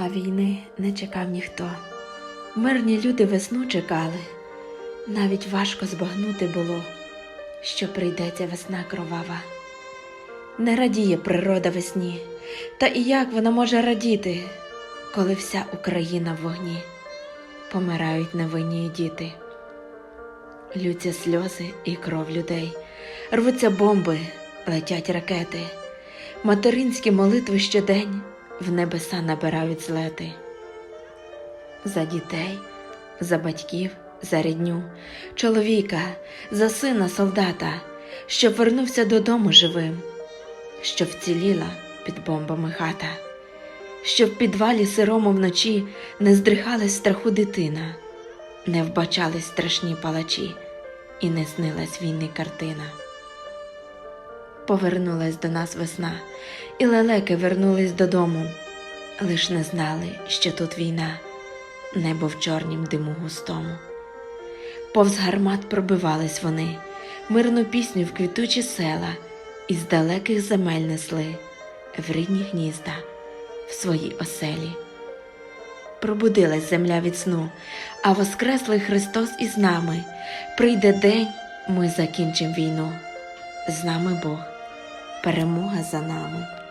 А війни не чекав ніхто. Мирні люди весну чекали. Навіть важко збагнути було, що прийдеться весна кровава. Не радіє природа весні, та і як вона може радіти, коли вся Україна в вогні, помирають невинні діти. Лються сльози і кров людей, рвуться бомби, летять ракети, материнські молитви щодень в небеса набирають злети. За дітей, за батьків, за рідню, чоловіка, за сина солдата, що вернувся додому живим, що вціліла під бомбами хата, що в підвалі сирому вночі не здрихалась страху дитина, не вбачались страшні палачі, і не снилась війни картина. Повернулась до нас весна, і лелеки вернулись додому, лиш не знали, що тут війна, небо в чорнім диму густому. Повз гармат пробивались вони, мирну пісню в квітучі села, із далеких земель несли в рідні гнізда, в свої оселі. Пробудилась земля від сну, а воскреслий Христос із нами. Прийде день, ми закінчимо війну. З нами Бог, перемога за нами.